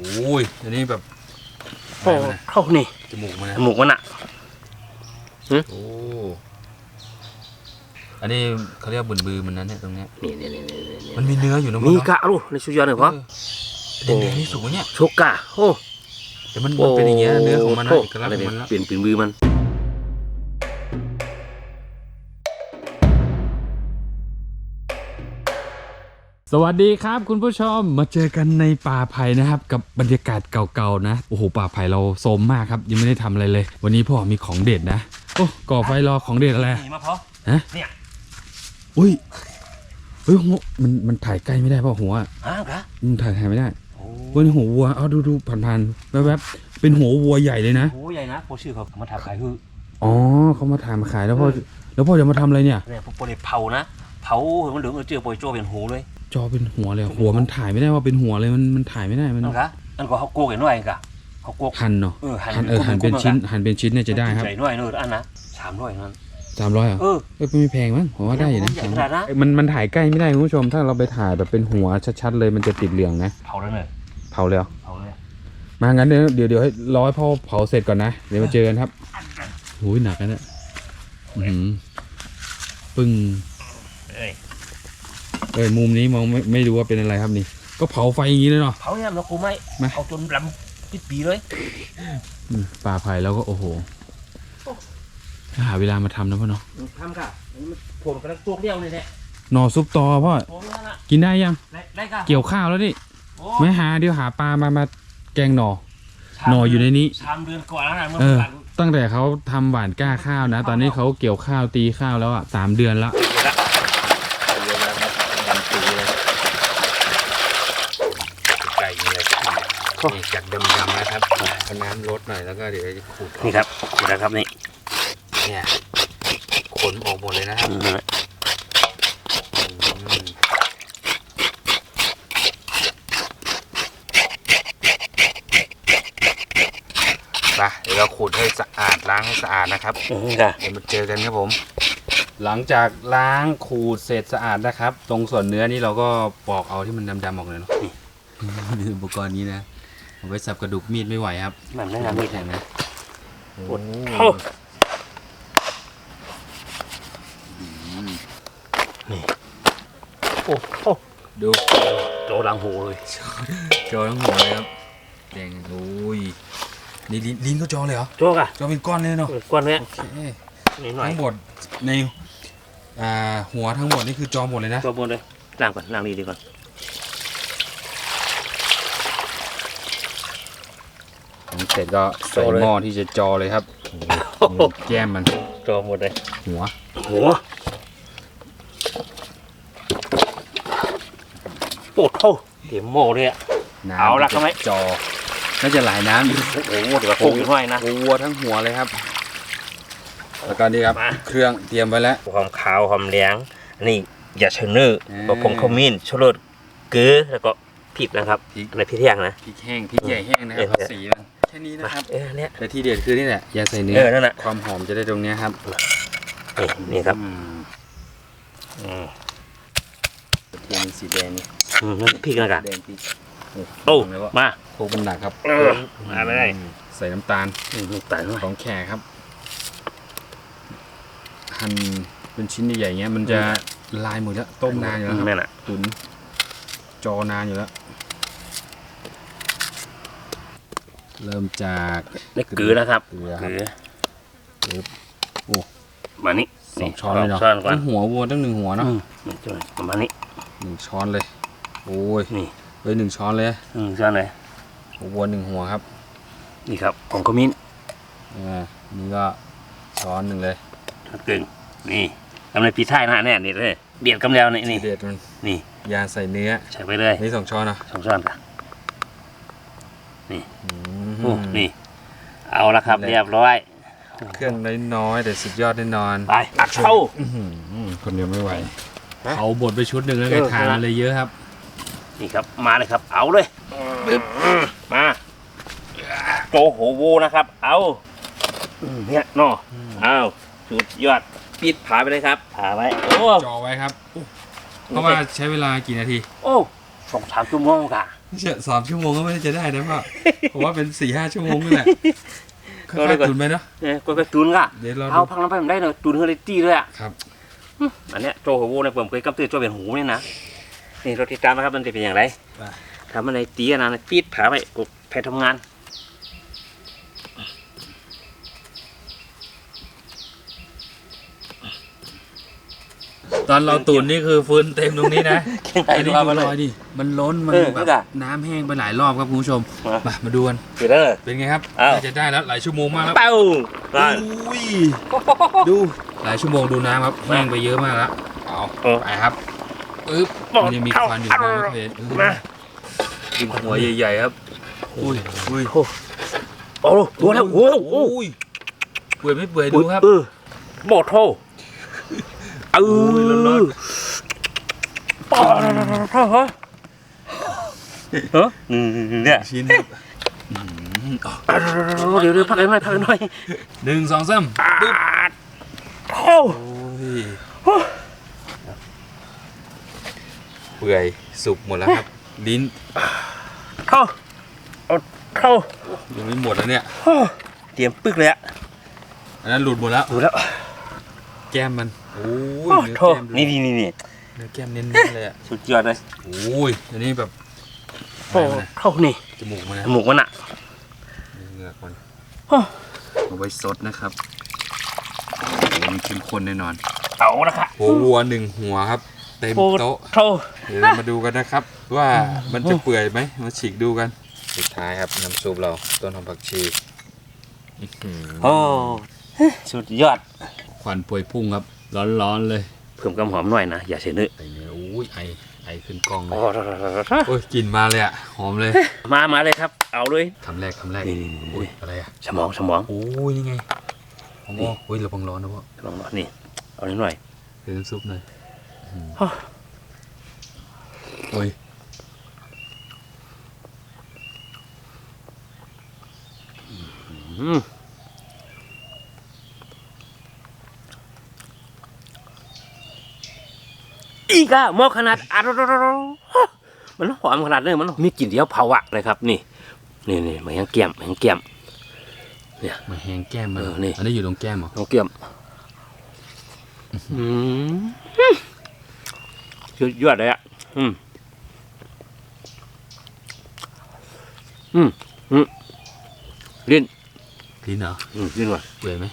โอ้ยอันนี้แบบโอ้เข้านี่จมูกมันนะจมูกมันอะโอ้อันนี้เขาเรียกบุญบือมันนั้นเนี่ยตรงเนี้ยนี่นี่นี่นี่นี่มันมีเนื้ออยู่นะมีเนาะกะลูกในชุดยอดเลยเพราะเออเป็นเนื้อที่สุกเนี่ยชกกะโอ้ แต่มันมันเป็นอย่างเงี้ยเนื้อของมันนะโเอกลักษณ์ของมันละ เปลี่ยนเปลี่ยนมือมัน สวัสดีครับคุณผู้ชมมาเจอกันในป่าไผ่นะครับ กับบรรยากาศเก่าๆนะโอ้โหป่าไผ่เราโซมมากครับยังไม่ได้ทำอะไรเลย วันนี้พ่อมีของเด็ดนะโอ้ก่อไฟรอของเด็ดอะไรนี่มาเพาะฮะเนี่ยอุ้ยเฮ้ยหัวมันมันถ่ายใกล้ไม่ได้เปล่ะหัวอะอ้าวกะมันถ่ายถ่ายไม่ได้โอ้เฮ้ยนี่หัววัวเอาดูดูผ่านๆแวบๆเป็นหัววัวใหญ่เลยนะโหใหญ่นะโปชื่อเขามาทำขายคืออ๋อเขามาถ่ายมาขายแล้วพ่อแล้วพ่อจะมาทำอะไรเนี่ยเนี่ยพวกโปรเผานะ เผาเห็นมันเหลืองเออเจอโปรยโจเป็นหูเลยจอเป็นหัวเลยหัวมันถ่ายไม่ได้ว่าเป็นหัวเลยมันมันถ่ายไม่ได้มันนั่นกะอันก็เขาโกกเห็นหน่อยกะเขาโกกหั่นเนาะเออหั่นหั่นเออหั่นเป็นชิ้นหั่นเป็นชิ้นเนี่ยจะได้ครับใหญ่หน่อยเนอะอันนะสามร้อยนั้นสามร้อยเหรอเออเอ้ยไม่แพงมั้งผมว่าได้อยู่นะใหญ่ขนาดนั้นมันมันถ่ายใกล้ไม่ได้คุณผู้ชม ถ้าเราไปถ่ายแบบเป็นหัวชัดๆเลยมันจะติดเหลืองนะเผาแล้วเนี่ยเผาเลยเหรอเผาเลยมางั้นเดี๋ยวเดี๋ยวเดี๋ยวให้รอให้พ่อเผาเสร็จก่อนนะเดี๋ยวมาเจอกันครับโอ้ยหนักนะเนี่ยอื้อหือปึ้ง เอ้ยเอ้ยมุมนี้มองไม่ไม่รู้ว่าเป็นอะไรครับนี่ ก็เผาไฟอย่างนี้เลยเนาะ เผาเนี่ยเรากูไม่มาเอาจนลำปิดปีเลย อืมป่าไผ่แล้วก็โอ้โหหาเวลามาทำนะพ่อเนาะทำค่ะผมกำลังตัวเดียวเลยแหละหน่อซุปตอพ่อผมนั่นน่ะกินได้ยัง ได้ได้ค่ะเกี่ยวข้าวแล้วนี่โอ้ไม่หาเดี๋ยวหาปลามามาแกงหน่อหน่ออยู่ในนี้สามเดือนก่อนแล้วนะเมื่อเออหลังตั้งแต่เขาทำหวานก้าข้าวนะ ตอนนี้เขาเกี่ยวข้าวตีข้าวแล้วอะสามเดือนละ เยอะแล้วครับดำปีเลย ไก่นี่เลย นี่จากดำๆนะครับเอาน้ำลดหน่อยแล้วก็เดี๋ยวจะขูดออกนี่ครับนี่นะครับนี่เนี่ยขนออกหมดเลยนะครับอืมอืมไปเดี๋ยวเราขูดให้สะอาดล้างให้สะอาดนะครับนี่ค่ะเดี๋ยวมาเจอกันครับผม หลังจากล้างขูดเสร็จสะอาดนะครับ ตรงส่วนเนื้อนี่เราก็ปอกเอาที่มันดำๆออกเลยเนาะนี่ อุปกรณ์นี้นะ เอาไว้สับกระดูกมีดไม่ไหวครับมันไม่งามมีดแข็งนะโอ้โอ้นี่โอ้โหดูโจดังหูเลยจอทั้งหัวเลยครับแดงโอ้ยนี่ลิ้นลิ้นก็จอเลยเหรอโจกอะจอเป็นก้อนเลยเนาะกวนเนี้ยโอเคนี่หน่อยทั้งหมดในอ่าหัวทั้งหมดนี่คือจอหมดเลยนะโจบนเลยล้างก่อนล้างดีดีก่อน เส ร็จก็ใส่หม้อที่จะจอเลยครับแก้มมันโจหมดเลยหัวโหัวโอ้โหเดี๋ยวโม่เลยอะน้ำเอาละครับไหมจอน่าจะหลายน้ำอยู่โอ้โหเดี๋ยวโคกอยู่ห้อยนะวัวทั้งหัวเลยครับ แล้วก็นี่ครับมาเครื่องเตรียมไว้แล้วความขาวความแดงอันนี้อย่าเชนเนอร์อืมบะพงขมิ้นชูรสเกลือแล้วก็พริกนะครับพริกในพริกเที่ยงนะพริกแห้งพริกใหญ่แห้งนะครับเออภาษีมัน แค่นี้นะมาครับเออเนี่ยแต่ที่เด็ดคือนี่แหละอย่าใส่เนื้เออนั่นน่ะความหอมจะได้ตรงเนี้ยครับนี่นี่ครับอืมอืมกระเทียมสีแดงนี่อืมนั่นพริกนะกันแดงพริกโอ้เลยว่ามาโคกมันหนักครับเออมาไม่ได้อืมใส่น้ำตาลอืมตายหน่อยของแขกครับหั่นเป็นชิ้นใหญ่ๆเงี้ยมันจะลายหมดแล้วต้มนานอยู่แล้วครับนั่นน่ะตุ๋นจอนานอยู่แล้ว เริ่มจากนี่เกลือนะครับเกลือคเกรับลือโอ้มานี่สองช้อนเลยเนาะช้อนก่อนต้องหัววัวตั้งหนึ่งหัวเนาะอืมนี่ช้อนประมาณนี้หนึ่งช้อนเลย โอ้ยนี่เอ้ยหนึ่งช้อนเลยอืมช้อนเลยหัววัวหนึ่งหัวครับนี่ครับผงขมิ้นอ่านี่ก็ช้อนหนึ่งเลยช้อนกึ่งนี่ทำในปีท้ายนะเนี่ยนี่เลยเบียดกำแล้วนี่นี่ทีเด็ดมันนี่ยาใส่เนื้อใส่ไปเลย นี่สองช้อนเนาะสองช้อนค่ะอืม โอ้นี่ เอาละครับเลยเรียบร้อย เครื่องน้อยๆแต่สุดยอดแน่นอนไปตักเข้าอื้อหือคนเดียวไม่ไหวฮะเอาบดไปชุดหนึ่งแล้วไงเออทานครับอะไรเยอะครับ นี่ครับมาเลยครับ เอาเลยปึ๊บมาโจโหโวนะครับ เอาอืมเนี่ยเนอเอาสุดยอดปิดผาไปเลยครับผาไว้โอ้จอไว้ครับเพราะว่าใช้เวลากี่นาที โอ้สองสามชั่วโมงค่ะ สามชั่วโมงก็ไม่ได้จะได้นะพ่อผมว่าเป็นสี่ห้าชั่วโมงนี่แหละก็ค่ได้อยก่อนๆตุนไปเนาะเนี่ยก็กระจุนก่ะเดี๋ยวเราเอาดูพังน้ำไปมันได้เนอะจุนเฮอริตี้ด้วยอะครับอันเนี้ยโจหัวโวเนี่ยผมเคยกำตือโจเป็นหูเนี่ยนะนี่เราติดตามนะครับมันจะเป็นอย่างไรไปทำอะไรตีกันนะปีดผาไปกูไปทำงาน ตอนเราตุนนี่คือฟืนเต็มตรงนี้นะแข่งอัไก่นดูนี้เอาดูมาเลรอยย ดิมันล้นมันเออแบนี่บจ้ะน้ำแห้งไปหลายรอบครับคุณผู้ชมมา มามาดูกันคือเด้อ เป็นไงครับอ้าว น่าจะได้แล้วหลายชั่วโมงมากแล้วเป้าได้อุ้ยดูหลายชั่วโมงดูน้ำครับแห้งไปเยอะมากแล้วเอาเออ ไปครับอึ๊บมันยังมีควันอยู่มองไม่เห็นเออมากินหัวใหญ่ๆครับอุ้ยอุ้ยโอ้โหตัวแล้วโอ้โหโอ้โหอุ้ยเปื่อยไม่เปื่อยดูครับ เออโบดโท เออพอนปอดเท่าเหรอเออเนี่ยชิ้นเดี๋ยวเดี๋ยวพักหน่อยพักกันหน่อยหนึ่งสองสามปาดเท่าโอ้ยเปื่อยสุกหมดแล้วครับ ลิ้นเท่าเอาเท่ายังไม่หมดแล้วเนี่ยเตรียมปึกเลยอะอันนั้นหลุดหมดแล้วหลุดแล้ว แก้มมัน โอ้ยโอ้เนื้อโทแก้มนี่นี่นี่นี่เนื้อแก้มเน้นๆเลยอะสุดยอดเลยโอ้ยอันนี้แบบโอ้อะไรมันอะเท่านี่จมูกมันนะจมูกมันอะเหงือกมันโอ้เอาไว้ซดนะครับโอ้มันเข้มข้นแน่นอนเอาละค่ะหัววัวหนึ่งหัวครับเต็มโต๊ะเท่าเดี๋ยวเรามาดูกันนะครับ ว่ามันจะเปื่อยไหมมาฉีกดูกัน สุดท้ายครับน้ำซุปเราต้นหอมผักชีอื้อหือโอ้สุดยอดควันพวยพุ่งครับ ร้อนๆเลยเพิ่มกำหอมหน่อยนะอย่าเสียเนื้อไอเนี่ยโอ้ยไอไอขึ้นกล้องเลโอ้ยโอ้ยกลิ่นมาเลยอะหอมเลย มามาเลยครับ เอาเลยคำแรกคำแรกนี่อุ้ยอะไรอะสมองสมองโอ้ยนี่ไงโอ้โหอุ้ยระวังร้อนนะพ่อสมองนี่เอานิดหน่อยเดี๋ยวน้ำซุปหน่อยอืมอ้าวโอ้ยอืม อีกอะหม้อขนาดอะมันหอมขนาดนี้มันมีกลิ่นเดียวเผาอะเลยครับ นี่ นี่นี่มันยังเกี่ยมมันยังเกี่ยมมาแหงแก้มมันเออนี่อันนี้อยู่ตรงแก้มเหรอน้องเกี่ยมอืมสุดยอดเลยอะอืมอืมอืมลิ้นลิ้นเหรออืมลิ้นว่ะเปื่อยไหม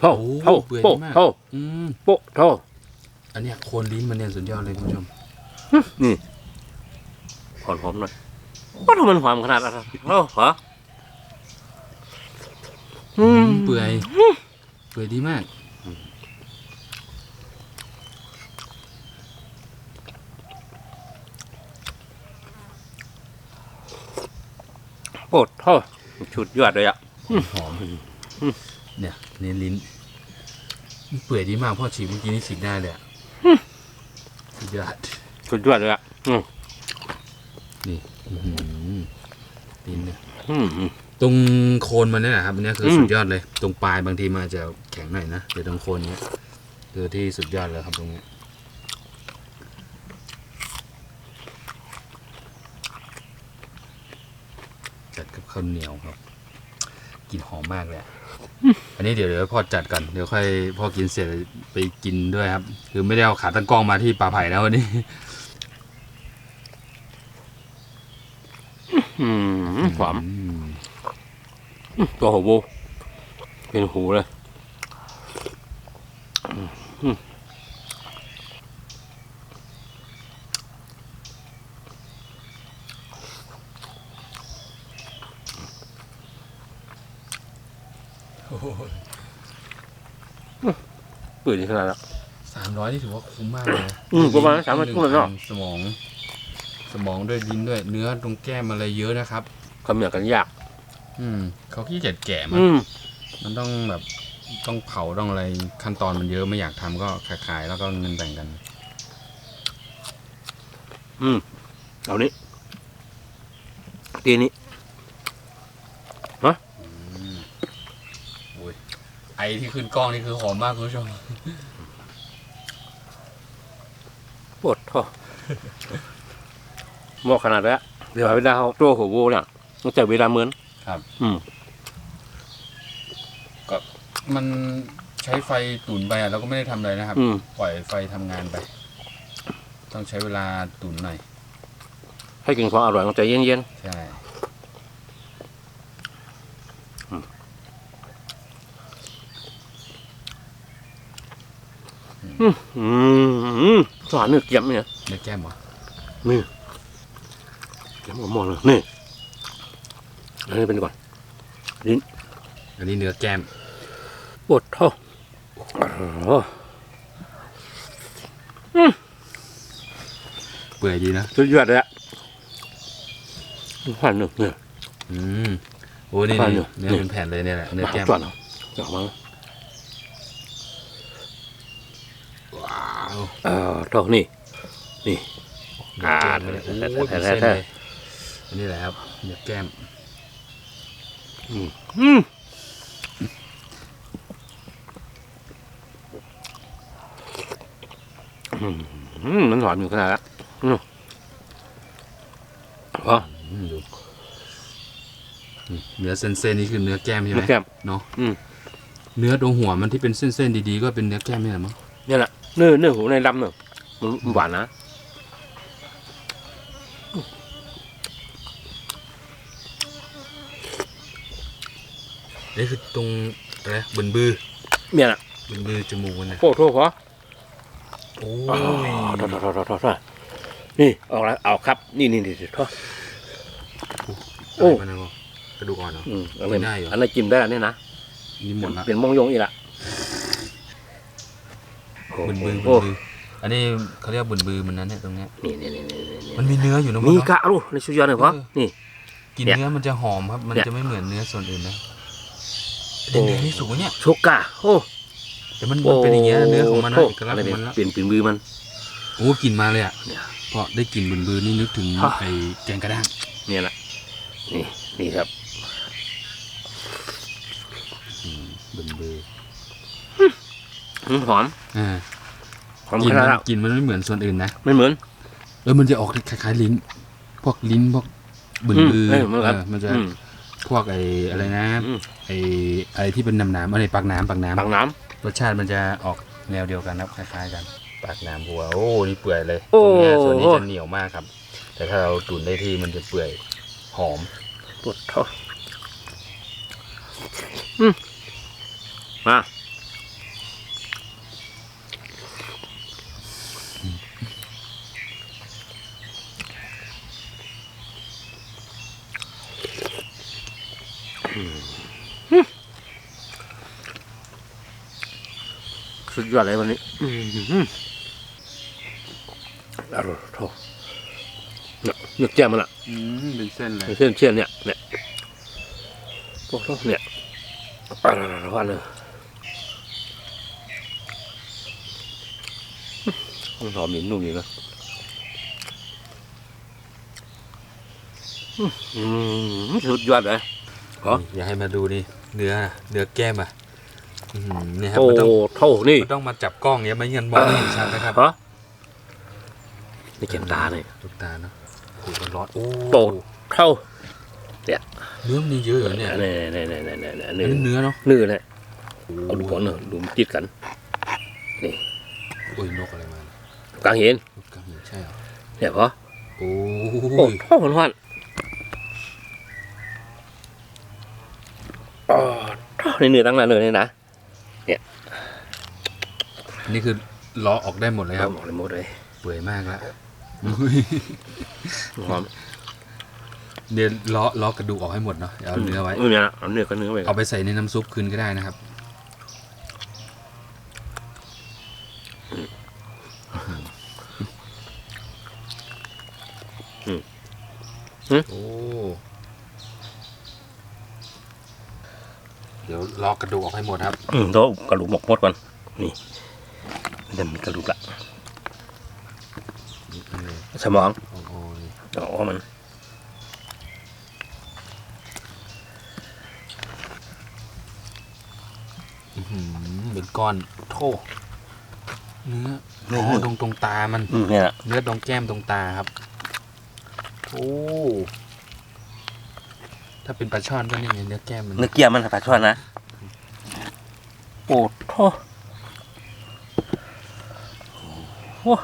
เท่าโอ้เท่าเปื่อยโป๊ะมากเท่าอืมโป๊ะเท่า อันเนี้ยโคนลิ้นมันเนี่ยสุดยอดเลยคุณผู้ชม นี่หอมหอมหน่อยว่าทำไมมันหอมขนาดนั้นเอ้าเหรออืมเปื่อย เปื่อยดีมากโป๊ะเท่าชุดยอดเลยอะ หอมเนี่ยเน้นลิ้นมันเปื่อยดีมากพ่อฉีกเมื่อกี้นี่ฉีกได้เลยอะ สุดยอดชุดยอดเลยอะอืมนี่อื้อหือลิ้นเนี่ยอืมอืม ตรงโคนมันเนี่ยนะครับอันเนี้ยคืออม สุดยอดเลย ตรงปลายบางทีมันอาจจะแข็งหน่อยนะเดี๋ยวตรงโคนเนี้ยคือที่สุดยอดเลยครับตรงเนี้ยจัดกับข้าวเหนียวครับกลิ่นหอมมากเลยอะ อันนี้เดี๋ยวเดี๋ยวพ่อจัดก่อนเดี๋ยวค่อยพ่อกินเสร็จไปกินด้วยครับ คือไม่ได้เอาขาตั้งกล้องมาที่ป่าไผ่นะวันนี้อืมหอมอืมตัวหัวโบเป็นหูเลยอืม เปิดดีขนาดนั้นสามร้อยนี่ถือว่าคุ้มมากเลยนะอืมประมาณ300หนึ่งคุ้มเลยเนอะพัสมอง สมองด้วยลิ้นด้วย เนื้อตรงแก้มอะไรเยอะนะครับ คำเหนียวกันยาก อืมเขาขี้เกียจแกะมันอืมมันต้องแบบต้องเผาต้องอะไรขั้นตอนมันเยอะไม่อยากทำก็ขายๆแล้วก็เงินแบ่งกันอืมเอานี้ตีนี้ ไอที่ขึ้นกล้องนี่คือหอมมากคุณผู้ชมปวดท่อหม้อขนาดนี้เดี๋ยวเวลาเขาตัวหัวโวเนี่ยต้องใช้เวลาเหมือนครับ อืมก็มันใช้ไฟตุ๋นไปอะเราก็ไม่ได้ทำอะไรนะครับ อืมปล่อยไฟทำงานไป ต้องใช้เวลาตุ๋นหน่อยให้กินความอร่อยต้องใจเย็นใช่ ๆอืมสาเนื้อเกี๊ยมเนี่ยเนื้อแก้มเหรอนี่เกี๊ยมกับหม้อเลยนี่อันนี้เป็นก่อนอันนี้เนื้อแก้มปวดท้องเปื่อยดีนะสุดยอดเลยอะผ่านหนึ่งเนี่ยอืมโอ้นี่ทานนี่ยเนื้อเป็นแผ่นเลยเนี่ยแหละเนื้อแก้มก่อนเอาเอามา ว้าว เอ่อเท่านี่เนื้อแก้มเลยอ่าโอ้ยเป็นแท้เส้นๆเลยอันนี้แหละครับเนื้อแก้มอืมอืมอืมอืมมันหวานอยู่ขนาดนั้นอืมพออืมดูนี่เนื้อเส้นๆนี่คือเนื้อแก้มใช่ไหมเนื้อแก้มเนาะอืมเนื้อตรงหัวมันที่เป็นเส้นๆดีๆก็เป็นเนื้อแก้มนี่แหละมั้งเนี่ยแหละ เนื้อเนื้อหูในลำเนื้อะมันหวานนะนี่คือตรงอะไรบึนบือเนี่ยแหละบึนบือจมูกมันนะโอ้โทษพอโอ้โอ้ยโทษโทษโทษโทษโทษนี่ออกแล้วเอาครับ นี่นี่นี่โทษโอ้โอ้มันนะก็กระดูกอ่อนเหรออืมอันนี้ได้เหรออันนั้นจิ้มได้แล้วเนี่ยนะนี่หมดละเป็นมงยงอีกละ บึนบือบึนโอ้บืออันนี้เขาเรียกบึนบือมันนั้นเนี่ยตรงเนี้ยนี่นี่นี่นี่นี่มันมีเนื้ออยู่นะมีมั้งกะลูกในชุดยอดเลยพอเออนี่กินเนี่ยเนื้อมันจะหอมครับ มันเนี่ยจะไม่เหมือนเนื้อส่วนอื่นนะโอ้แดงๆนี่สุกวะเนี่ยโชกะโอ้แต่มันมันเป็นอย่างเงี้ยเนื้อของมันนะโเอกลักษณ์อะไรของมันละเปลี่ยนเปลี่ยนมือมันโอ้กลินมาเลยอะเนี่ยพอได้กลิ่นบึนบือนี่นึกถึงฮะไอ้แกงกระด้างเนี่ยแหละนี่นี่ครับบึนบือ อืมหอมอ่าหอมกลินขนามัดนแล้วกลินมันไม่เหมือนส่วนอื่นนะไม่เหมือน เออมันจะออกคล้ายๆลิ้น พวกลิ้นพวกบึนบือมเออมันครับเออมันจะอืม พวกไอ้อะไรนะอืม ไอ้อะไรที่เป็นน้ำน้ำอะไรปากน้ำปากน้ำ บางน้รสชาติมันจะออกแนวเดียวกันครับคล้ายๆกัน ปากน้ำบัวโอ้นี่เปื่อยเลยโอ้ตรงเนี้ยส่วนนี้จะเหนียวมากครับ แต่ถ้าเราตุ๋นได้ที่มันจะเปื่อยหอมำปวดท้องอืมมา สุดยอดเลยวันนี้อืมอร่อยโทษเนี่ยเนื้อแจ่มมันอะอืมเป็นเส้นเลยเส้นเส้นเนี่ยเนี่ยโอ้โหเนี่ยอะไรวะเนี่ยหอมหมิ่นนุ่มอยู่นะอืมสุดยอดเลยฮะอยากให้มาดูนี่เนื้อเนื้อแก้มอะอื้อหือเนี่ยครับโอ้มันต้องเท่านี่มันต้องมาจับกล้องเนี้ยไม่งั้นมองไม่เห็นชัดนะครับฮะนี่เก็บตาเนี่ยลูกตาเนาะโอ้โหมันร้อนโอ้โตเท่าเนื้อมันเยอะเหรอเนี่ยเนี่ยเนี่ยเนี่ยเนี่ยเนี่ยอันเนื้อนี้เนื้อเนาะเนื้อเนี่ยเอาดูก่อนเนอะดูมันติดกันโอ้ยนกอะไรมาเนี่ยกลางเห็นนกกระหินใช่เหรอเนี่ยพอโอ้โอ้ยท้องมันหวานอ๋อท้องในเนื้อตั้งนานเลย เนี่ยนะนี่คือล้อออกได้หมดเลยครับหมดเลยหมดเลยเปื่อยมากแล้วหอมเดี๋ยวล้อล้อกระดูกออกให้หมดเนาะเดี๋ยวเอาเนื้อไว้เนื้อนะเอาเนื้อก็เนื้อไว้เอาไปใส่ในน้ำซุปคืนก็ได้นะครับโอ้ เดี๋ยว ลอกกระดูกออกให้หมดครับ อืมเดี๋ยวกระดูกหมกหมดก่อน นี่มันจะมีกระดูกละสมองโอ้โหนี่อ๋อมันอื้อหือเป็นก้อนโทเนื้อเนื้อตรงตรงตามันอืมเนี่ยนะเนื้อตรงแก้มตรงตาครับโอ้ถ้าเป็นปลาช่อนก็นี่ไงเนื้อแก้มมันเนื้อเกี๊ยวมันปลาช่อนนะ โอ้โหโอ้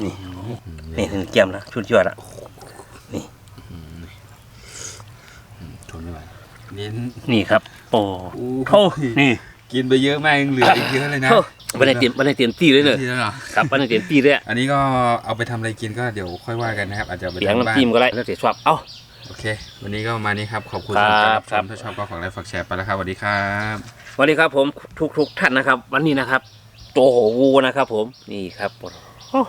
นี่ นี่เนื้อเกี๊ยวนะชุดยอดอะทนไม่ไหวนี่นี่ครับ โอ้โอ้โหนี่กินไปเยอะมากยังเหลืออีกเยอะเลยนะโอ้ไม่ได้เตรียมไม่ได้เตรียมตีเลยเลยทีแล้วเหรอครับไม่ได้เตรียมตีเลยอะอันนี้ก็เอาไปทำอะไรกินก็เดี๋ยวค่อยว่ากันนะครับอาจจะเอาไปเลี้ยงทำบ้านน้ำจิ้มก็ได้แล้วแต่ชอบเอ้าโอเค วันนี้ก็ประมาณนี้ครับขอบคุณครับสำหรับการรับชครัมบถ้าชอบก็ฝากไลค์ฝากแชร์ไปแล้วครับสวัสดีครับสวัสดีครับผมทุกทุกๆท่านนะครับ วันนี้นะครับโจโหวูนะครับผมนี่ครับโอ้